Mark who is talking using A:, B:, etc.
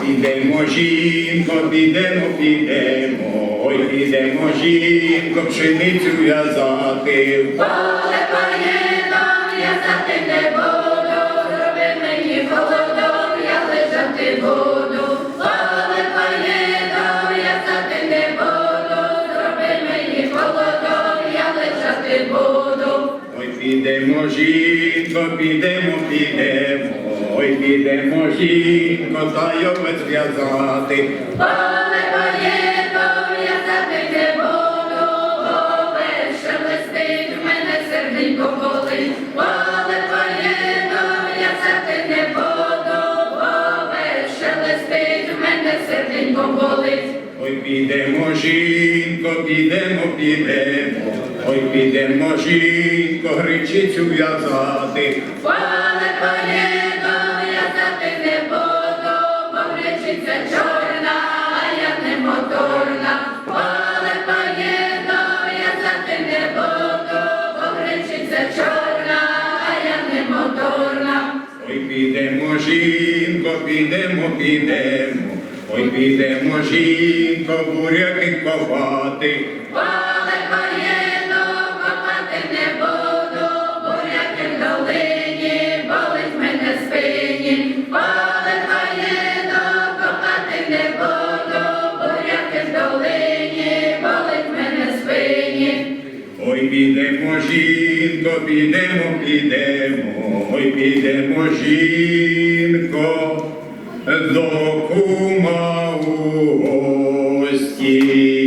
A: підемо, жінко, підемо, підемо, ой, підемо, жінко, пшеницю в'язати.
B: Поле поїдом, я за
A: підемо, жінко, підемо, підемо, ой, підемо, жінко, зайовець в'язати.
B: Поле поїдом, я за ти не буду, овець шелестить, в мене серденько болить. Поле поїдом, я за ти не буду, овець шелестить, в мене серденько болить.
A: Ой, підемо, жінко, підемо, підемо, ой, підемо, жінко, гречицю в'язати.
B: Поле поїдом, я за ти не буду, бо гречиця чорна, а я не моторна. Поле поїдом, я за ти не буду, бо гречиця чорна, а я не моторна.
A: Ой, підемо, жінко, підемо, підемо, ой, підемо, жінко, буряки копати.
B: Поле поїдом, копати не буду, буряки в долині, болить мене спині. Поле поїдом, копати не буду, буряки в долині, болить мене спині.
A: Ой, підемо, жінко, підемо, підемо, ой, підемо, жінко, до кума у гості.